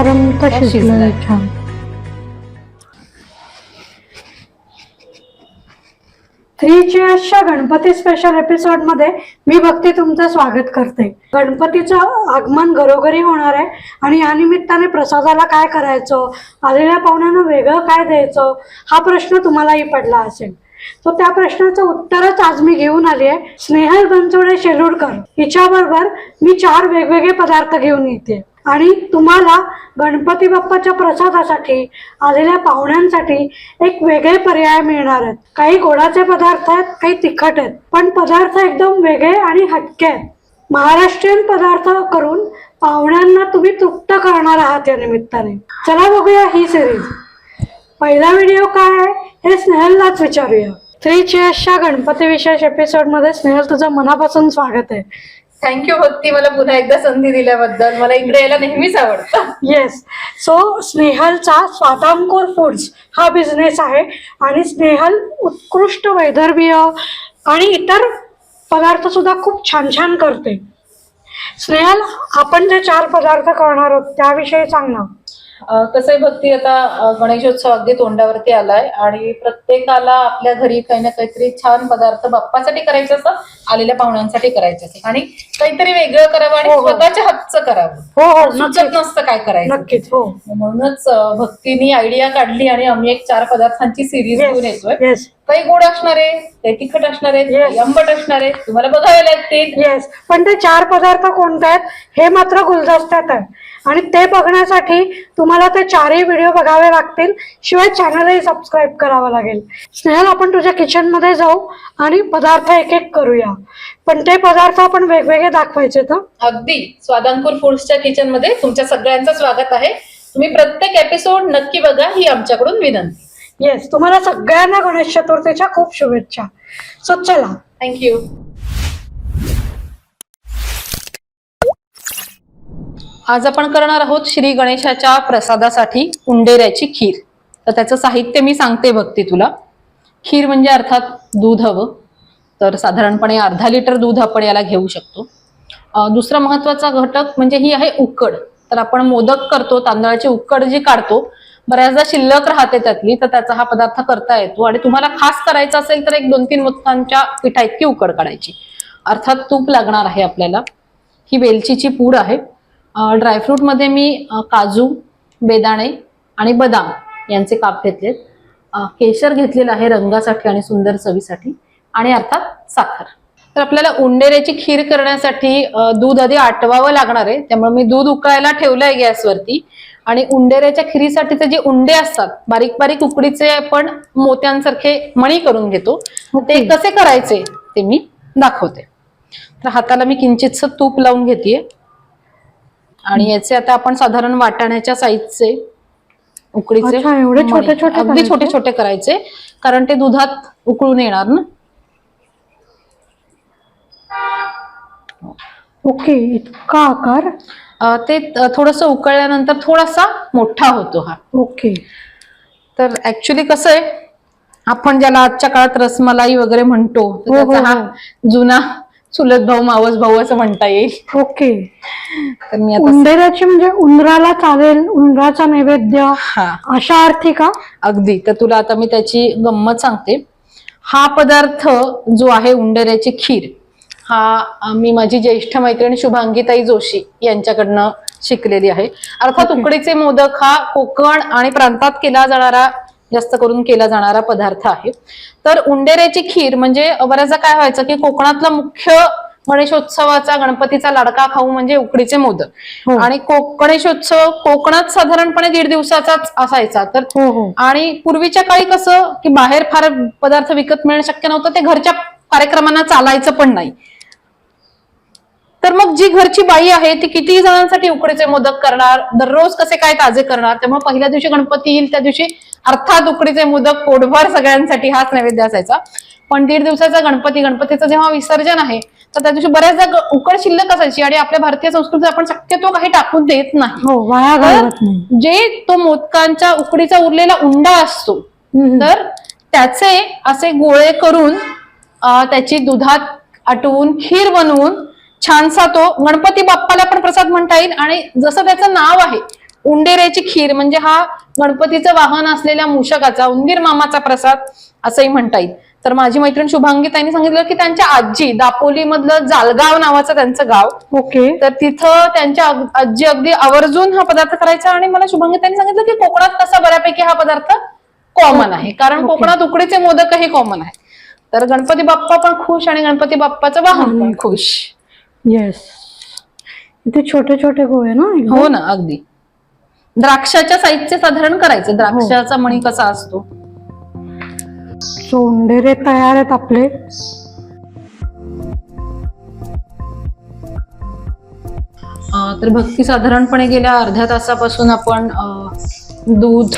शिजलंय? छान. थ्री चेअर्सच्या गणपती स्पेशल एपिसोडमध्ये मी भक्ती तुमचं स्वागत करते. गणपतीचं आगमन घरोघरी होणार आहे आणि या निमित्ताने प्रसादाला काय करायचं? आलेल्या पाहुण्यांना वेगळं काय द्यायचं? हा प्रश्न तुम्हालाही पडला असेल. तो त्या प्रश्नाचं उत्तरच आज मी घेऊन आली आहे. स्नेहल बनसोडे शेलूरकर हिच्याबरोबर मी चार वेगवेगळे पदार्थ घेऊन येते. आणि तुम्हाला गणपती बाप्पाच्या प्रसादासाठी आलेल्या पाहुण्यांसाठी एक वेगळे पर्याय मिळणार आहेत. काही गोडाचे पदार्थ आहेत काही तिखट आहेत. पण पदार्थ एकदम वेगळे आणि हटके आहेत. महाराष्ट्रीयन पदार्थ करून पाहुण्यांना तुम्ही तृप्त करणार आहात या निमित्ताने. चला बघूया ही सिरीज पहिला व्हिडिओ काय आहे हे स्नेहललाच विचारूया. थ्री चेअर्सच्या गणपती विशेष एपिसोडमध्ये स्नेहल तुझं मनापासून स्वागत आहे. Thank you Bhakti. मला पुन्हा एकदा संधी दिल्याबद्दल. मला इकडे यायला नेहमीच आवडतं. येस सो स्नेहलचा स्वातांकोर फूड्स हा बिझनेस आहे. आणि स्नेहल उत्कृष्ट वैदर्भीय आणि इतर पदार्थ सुद्धा खूप छान छान करते. स्नेहल आपण जे चार पदार्थ करणार आहोत त्याविषयी सांग ना. कसं आहे भक्ती आता गणेशोत्सव अगदी तोंडावरती आलाय आणि प्रत्येकाला आपल्या घरी काही ना काहीतरी छान पदार्थ बाप्पासाठी करायचे असतं आलेल्या पाहुण्यांसाठी करायचे असतं आणि काहीतरी वेगळं करावं आणि हो, हो. स्वतःच्या हातचं करावं. हो हो सुचत नसतं काय करायचं. नक्कीच हो. म्हणूनच भक्तीनी आयडिया काढली आणि आम्ही एक चार पदार्थांची सिरीज घेऊन येतोय. काही गोड असणार आहे काही तिखट असणार. काही आंबट असणार आहे तुम्हाला बघावे लागतील. येस पण ते चार पदार्थ कोणते आहेत? हे मात्र गुलदस्त्यात आहे. आणि ते बघण्यासाठी तुम्हाला ते चारही व्हिडिओ बघावे लागतील. शिवाय चॅनलही सबस्क्राईब करावं लागेल. स्नेहल आपण तुझ्या किचनमध्ये जाऊ आणि पदार्थ एक एक करूया. पण ते पदार्थ आपण वेगवेगळे दाखवायचे तर? अगदी. स्वादांकुर फूड्सच्या किचनमध्ये तुमच्या सगळ्यांचं स्वागत आहे. तुम्ही प्रत्येक एपिसोड नक्की बघा ही आमच्याकडून विनंती. येस तुम्हाला सगळ्यांना गणेश चतुर्थीच्या खूप शुभेच्छा. सो चला. थँक्यू आज आपण करणार आहोत श्री गणेशाच्या प्रसादासाठी उंडेऱ्याची खीर. तर त्याचं साहित्य मी सांगते भक्ती तुला. खीर म्हणजे अर्थात दूध हवं. तर साधारणपणे अर्धा लिटर दूध आपण याला घेऊ शकतो. दुसरा महत्त्वाचा घटक म्हणजे ही आहे उकड. तर आपण मोदक करतो तांदळाची उकड जी काढतो बऱ्याचदा शिल्लक राहते त्यातली तर त्याचा हा पदार्थ करता येतो. आणि तुम्हाला खास करायचा असेल तर एक दोन तीन मोदकांच्या पिठा इतकी उकड काढायची. अर्थात तूप लागणार आहे आपल्याला. ही वेलचीची पूड आहे. ड्रायफ्रूटमध्ये मी काजू बेदाणे आणि बदाम यांचे काप घेतलेत. केशर घेतलेलं आहे रंगासाठी आणि सुंदर चवीसाठी आणि अर्थात साखर. तर आपल्याला उंडेऱ्याची खीर करण्यासाठी दूध आधी आटवावं लागणार आहे. त्यामुळे मी दूध उकळायला ठेवलंय गॅसवरती. आणि उंडेऱ्याच्या खीरीसाठीचे जे उंडे असतात बारीक बारीक उकडीचे आपण मोत्यांसारखे मणी करून घेतो. ते. कसे करायचे ते मी दाखवते. तर हाताला मी किंचितस तूप लावून घेतेय. आणि याचे आता आपण साधारण वाटाण्याच्या साईजचे उकडीचे एवढे. छोटे छोटे अगदी? छोटे छोटे करायचे कारण ते दुधात उकळून येणार ना. ओके इतका आकार? ते थोडस उकळल्यानंतर थोडासा मोठा होतो हा. ओके. तर ऍक्च्युली कसं आहे आपण ज्याला आजच्या काळात रसमलाई वगैरे म्हणतो हो, हो, त्याचा हा. जुना चुलत भाऊ मावस भाऊ असं म्हणता येईल. ओके. तर मी आता उंदेराची म्हणजे उंदराला चालेल उंदराचा नैवेद्य हा. अशा अर्थी का? अगदी. तर तुला आता मी त्याची गंमत सांगते. हा पदार्थ जो आहे उंडऱ्याची खीर हा मी माझी ज्येष्ठ मैत्रीण शुभांगीताई जोशी यांच्याकडनं शिकलेली आहे. अर्थात. उकडीचे मोदक हा कोकण आणि प्रांतात केला जाणारा जास्त करून केला जाणारा पदार्थ आहे. तर उंडेऱ्याची खीर म्हणजे बऱ्याचदा काय व्हायचं की कोकणातला मुख्य गणेशोत्सवाचा गणपतीचा लाडका खाऊ म्हणजे उकडीचे मोदक. हो. आणि गणेशोत्सव कोकणात साधारणपणे दीड दिवसाचाच असायचा. तर हो हो. आणि पूर्वीच्या काळी कसं की बाहेर फार पदार्थ विकत मिळणं शक्य नव्हतं ते घरच्या कार्यक्रमांना चालायचं पण नाही. तर मग जी घरची बाई आहे ती किती जणांसाठी उकडीचे मोदक करणार दररोज कसे काय ताजे करणार त्यामुळे पहिल्या दिवशी गणपती येईल त्या दिवशी अर्थात उकडीचे मोदक पोटभर सगळ्यांसाठी हाच नैवेद्य असायचा. पण दीड दिवसाचा गणपती गणपतीचं जेव्हा विसर्जन आहे तर त्या दिवशी बऱ्याचदा उकड शिल्लक असायची आणि आपल्या भारतीय संस्कृतीत आपण शक्यतो काही टाकून देत नाही. हो जे तो मोदकांच्या उकडीचा उरलेला उंडा असतो. तर त्याचे असे गोळे करून त्याची दुधात आटवून खीर बनवून छानसा तो गणपती बाप्पाला पण प्रसाद म्हणता येईल. आणि जसं त्याचं नाव आहे उंडेऱ्याची खीर म्हणजे हा गणपतीचं वाहन असलेल्या मूषकाचा उंदीर मामाचा प्रसाद असंही म्हणता येईल. तर माझी मैत्रीण शुभांगी त्यांनी सांगितलं की त्यांच्या आजी दापोली मधलं जालगाव नावाचं त्यांचं गाव. ओके. तर तिथं त्यांच्या आजी अगदी आवर्जून हा पदार्थ करायचा आणि मला शुभांगी त्यांनी सांगितलं की कोकणात तसा बऱ्यापैकी हा पदार्थ कॉमन आहे. कारण Okay. कोकणात उकडीचे मोदकही कॉमन आहे. तर गणपती बाप्पा पण खुश आणि गणपती बाप्पाचं वाहन पण खुश. येस इथे छोटे छोटे गोळे ना? हो ना अगदी. द्राक्षाच्या साईजचे साधारण करायचं. द्राक्षाचा मणी कसा असतो? सोंडेरे तयार आहेत आपले. तर भक्ती साधारणपणे गेल्या अर्ध्या तासापासून आपण दूध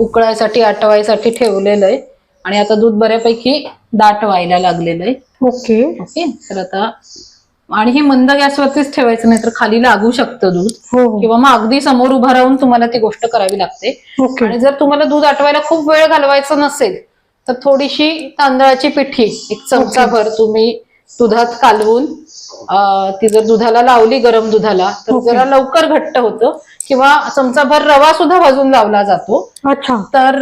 उकळायसाठी आटवायसाठी ठेवलेलं आहे. आणि आता दूध बऱ्यापैकी दाट व्हायला लागलेलं आहे. ओके. ओके? तर आता आणि हे मंद गॅसवरतीच ठेवायचं नाही तर खाली लागू शकतं दूध. हो हो. किंवा मग अगदी समोर उभं राहून तुम्हाला ती गोष्ट करावी लागते. आणि जर तुम्हाला दूध आटवायला खूप वेळ घालवायचं नसेल तर थोडीशी तांदळाची पिठी एक चमचाभर तुम्ही दुधात कालवून ती जर दुधाला लावली गरम दुधाला तर. जरा लवकर घट्ट होतं. किंवा चमचाभर रवा सुद्धा भाजून लावला जातो. अच्छा. तर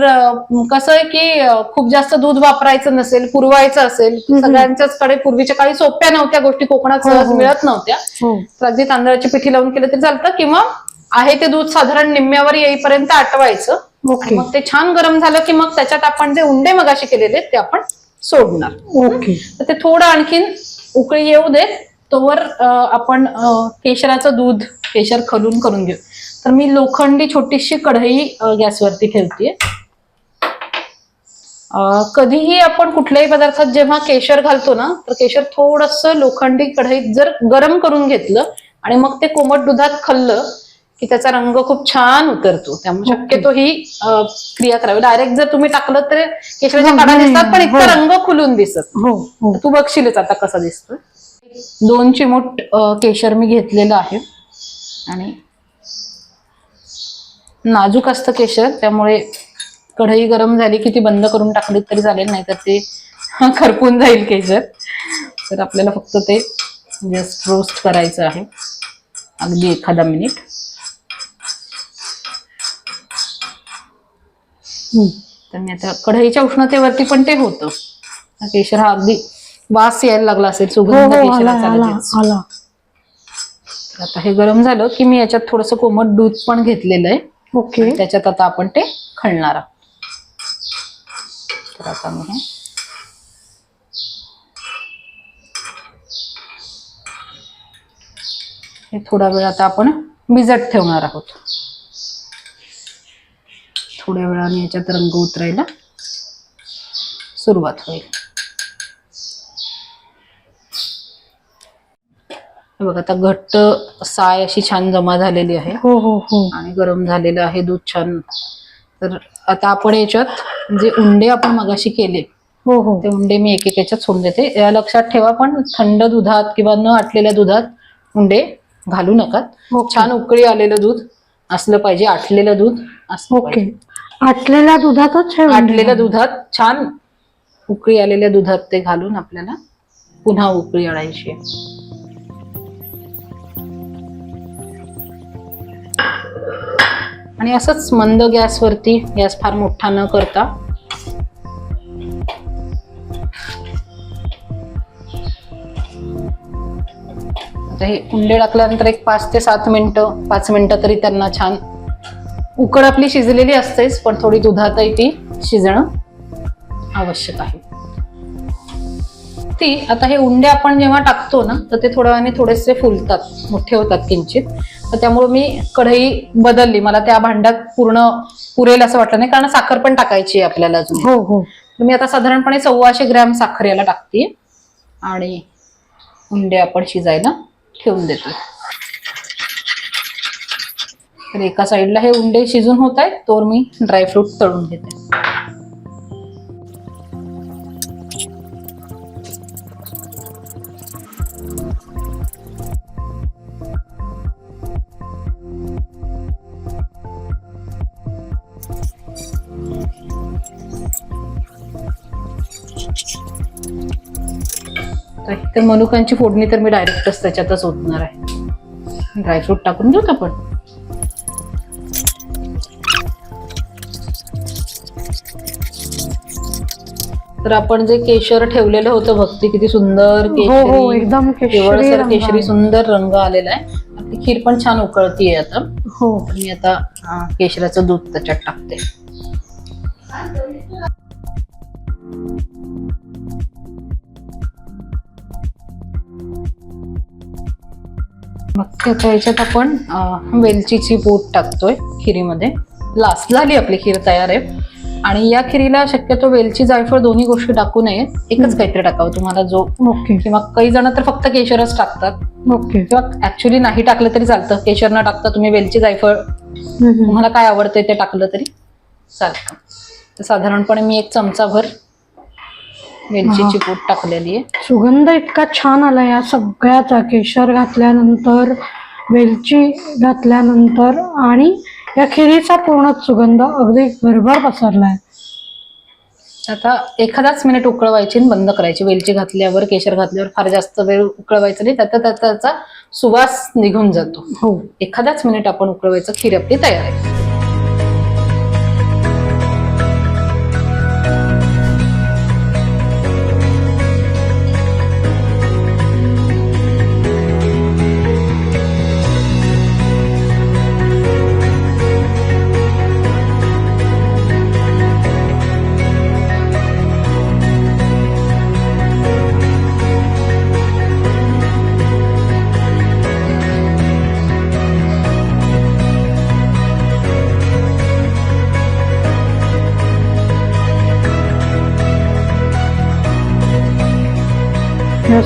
कसं आहे की खूप जास्त दूध वापरायचं नसेल पुरवायचं असेल. सगळ्यांच्याच कडे पूर्वीच्या काळी सोप्या नव्हत्या गोष्टी कोकणात हो, सहज हो. मिळत नव्हत्या. हो. तर अगदी तांदळाची पिठी लावून केलं तरी चालतं किंवा आहे ते दूध साधारण निम्म्यावर येईपर्यंत आटवायचं. मग ते छान गरम झालं की मग त्याच्यात आपण जे उंडे मगाशी केलेले ते आपण सोडणार. ओके. तर ते थोडं आणखीन उकळी येऊ देत तोवर आपण केशराचं दूध केशर खलून करून घेऊ. तर मी लोखंडी छोटीशी कढई गॅसवरती ठेवते कधीही आपण कुठल्याही पदार्थात जेव्हा केशर घालतो ना तर केशर थोडस लोखंडी कढईत जर गरम करून घेतलं आणि मग ते कोमट दुधात खाल्लं की त्याचा रंग खूप छान उतरतो. त्यामुळे. शक्यतो ही क्रिया करावी. डायरेक्ट जर तुम्ही टाकलं तर केशराच्या हो, काढा दिसतात पण इतका हो. रंग खुलून दिसत. हो तू बघशीलच आता कसा दिसतोय. दोन चिमूट केशर मी घेतलेलं आहे. आणि नाजूक असतं केशर त्यामुळे कढई गरम झाली की ती बंद करून टाकली तरी चालेल नाही तर ते खरपून जाईल केशर. तर आपल्याला फक्त ते जस्ट रोस्ट करायचं आहे. अगदी एखादा मिनिट हम्म. तर मी आता कढईच्या उष्णतेवरती पण ते होतं. हा केशर हा अगदी वास यायला लागला असेल हो सुगंध हो तर आता हे गरम झालं की मी याच्यात थोडस कोमट दूध पण घेतलेलं आहे. ओके. त्याच्यात आता आपण ते खणणार आहोत. तर आता मी हे हे थोडा वेळ आता आपण भिजत ठेवणार आहोत. थोड्या वेळाने याच्यात रंग उतरायला सुरुवात होईल. हे बघा आता घट्ट साय अशी छान जमा झालेली आहे. हो हो हो. आणि गरम झालेलं आहे दूध छान. तर आता आपण याच्यात जे उंडे आपण मगाशी केले हो हो. ते उंडे मी एक एक याच्यात सोडून देते. या लक्षात ठेवा पण थंड दुधात किंवा न आटलेल्या दुधात उंडे घालू नका. छान उकळी आलेलं दूध असलं पाहिजे आटलेलं दूध असलं ओके. आटलेल्या दुधातच आटलेल्या दुधात छान उकळी आलेल्या दुधात ते घालून आपल्याला पुन्हा उकळी आणायची आणि असंच मंद गॅसवरती गॅस फार मोठा न करता. हे उंडे टाकल्यानंतर एक पाच ते सात मिनटं पाच मिनटं तरी त्यांना छान उकड आपली शिजलेली असतेच पण थोडी दुधातही ती शिजणं आवश्यक आहे. ती. आता हे उंडे आपण जेव्हा टाकतो ना तर ते थोड्या वेळाने थोडेसे फुलतात मोठे होतात किंचित. तर त्यामुळे मी कढई बदलली. मला त्या भांड्यात पूर्ण पुरेल असं वाटलं नाही कारण साखर पण टाकायची आहे आपल्याला अजून. हो हो. तर मी आता साधारणपणे सव्वाशे ग्रॅम साखर याला टाकते. आणि उंडे आपण शिजायला ठेवून देतो तर एका साईडला हे उंडे शिजून होत आहेत तोवर मी ड्रायफ्रूट तळून घेते. तर मनुकांची फोडणी तर मी डायरेक्टच त्याच्यातच ओतणार आहे. ड्रायफ्रूट टाकून घेऊ आपण? तर आपण जे केशर ठेवलेलं होतं भक्ती किती सुंदर केशरी एकदम केशरी सुंदर रंग आलेला आहे. खीर पण छान उकळतीये आता. हो. मी आता केशराचं दूध त्याच्यात टाकते. मग ते आता याच्यात आपण वेलचीची पूड टाकतोय खिरीमध्ये. लास्ट झाली आपली खीर तयार आहे. आणि या खिरीला शक्यतो वेलची जायफळ दोन्ही गोष्टी टाकू नये. एकच काहीतरी टाकावं तुम्हाला जो ओके. किंवा काही जण तर फक्त केशरच टाकतात. ओके. किंवा ऍक्च्युली नाही टाकलं तरी चालतं. केशर न टाकता तुम्ही वेलची जायफळ. तुम्हाला काय आवडतंय ते टाकलं तरी चालतं. तर साधारणपणे मी एक चमचाभर वेलचीची पूड टाकलेली आहे. सुगंध इतका छान आला या सगळ्याचा केशर घातल्यानंतर वेलची घातल्यानंतर आणि या खिरीचा पूर्णच सुगंध अगदी घरभर पसरलाय. आता एखादाच मिनिट उकळवायची आणि बंद करायची. वेलची घातल्यावर केशर घातल्यावर फार जास्त वेळ उकळवायचं नाही. त्याचा त्याचा सुवास निघून जातो. हो. एखादाच मिनिट आपण उकळवायचं खीर आपली तयार आहे.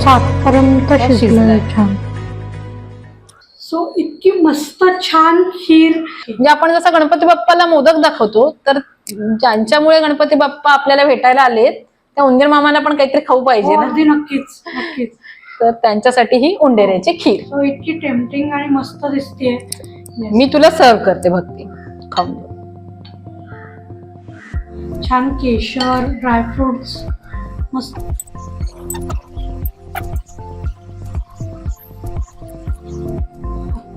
हे छान. सो इतकी मस्त छान खीर. म्हणजे आपण जसं गणपती बाप्पाला मोदक दाखवतो तर ज्यांच्यामुळे गणपती बाप्पा आपल्याला भेटायला आलेत त्या उंदीर मामाला पण काहीतरी खाऊ पाहिजे ना? अगदी नक्कीच नक्कीच. तर त्यांच्यासाठी ही उंडेऱ्याची खीर. सो इतकी टेम्पटिंग आणि मस्त दिसतेय. मी तुला सर्व करते भक्ती. खाऊन. छान केशर ड्रायफ्रुट्स मस्त.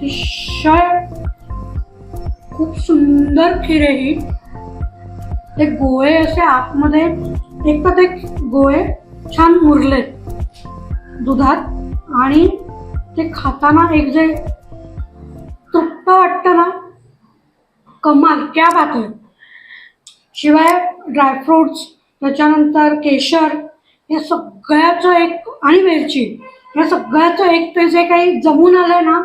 अतिशय खूप सुंदर खीर आहे ही. ते गोळे असे आतमध्ये एक तर ते गोळे छान मुरलेत दुधात आणि ते खाताना एक जे तृप्त वाटतं ना कमाल क्या बात आहे शिवाय ड्रायफ्रुट्स त्याच्यानंतर केशर या सगळ्याचं एक आणि वेलची या सगळ्याचं एक ते जे काही जमून आलंय ना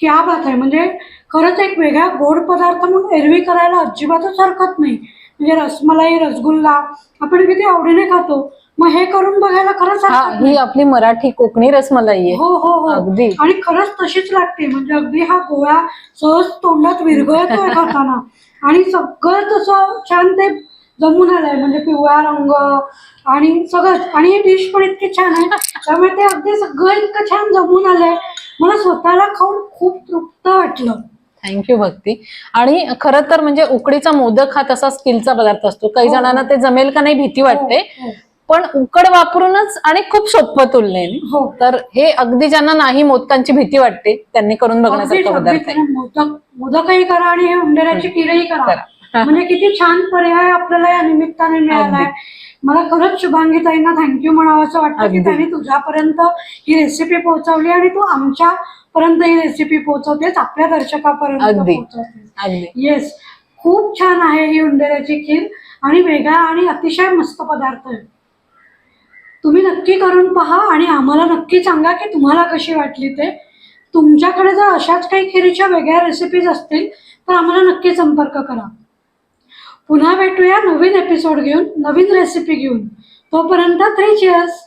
क्या बात आहे. म्हणजे खरंच एक वेगळा गोड पदार्थ म्हणून एरवी करायला अजिबातच हरकत नाही. म्हणजे रसमलाई रसगुल्ला आपण किती आवडीने खातो. मग हे करून बघायला खरंच हा हरकत ही नाही. आपली मराठी कोकणी रसमलाई आहे. हो हो हो. अगदी. आणि खरंच तशीच लागते. म्हणजे अगदी हा गोळा सहज तोंडात विरघळतोय खाताना. आणि सगळं तसं छान ते जमून आलंय. म्हणजे पिवळा रंग आणि सगळं. आणि ही डिश पण इतकी छान आहे. त्यामुळे ते अगदी सगळं इतकं छान जमून आलंय. मला स्वतःला खाऊन खूप तृप्त वाटलं. Thank you Bhakti. आणि खरं तर म्हणजे उकडीचा मोदक हा तसा स्किलचा पदार्थ असतो. काही हो. जणांना ते जमेल का नाही भीती वाटते. हो, पण उकड वापरूनच आणि खूप सोपं तुलनेने. हो. तर हे अगदी ज्यांना नाही मोदकांची भीती वाटते त्यांनी करून बघण्यासारखा. पदार्थ आहे. मोदक मोदकही करा आणि हे उंडेऱ्याची खीरही करा. करा. म्हणजे किती छान पर्याय आपल्याला या निमित्ताने मिळालाय. मला खरंच शुभांगी ताईंना थँक्यू म्हणावं असं वाटतं की. त्यांनी तुझ्यापर्यंत ही रेसिपी पोहोचवली आणि तू आमच्या पर्यंत ही रेसिपी पोहोचवतेस आपल्या दर्शकापर्यंत अगदी. येस खूप छान आहे ही उंडेऱ्याची खीर आणि वेगळा आणि अतिशय मस्त पदार्थ आहे. तुम्ही नक्की करून पहा आणि आम्हाला नक्की सांगा की तुम्हाला कशी वाटली ते. तुमच्याकडे जर अशाच काही खिरीच्या वेगळ्या रेसिपीज असतील तर आम्हाला नक्की संपर्क करा. पुन्हा भेटूया नवीन एपिसोड घेऊन नवीन रेसिपी घेऊन. तोपर्यंत थ्री चेअर्स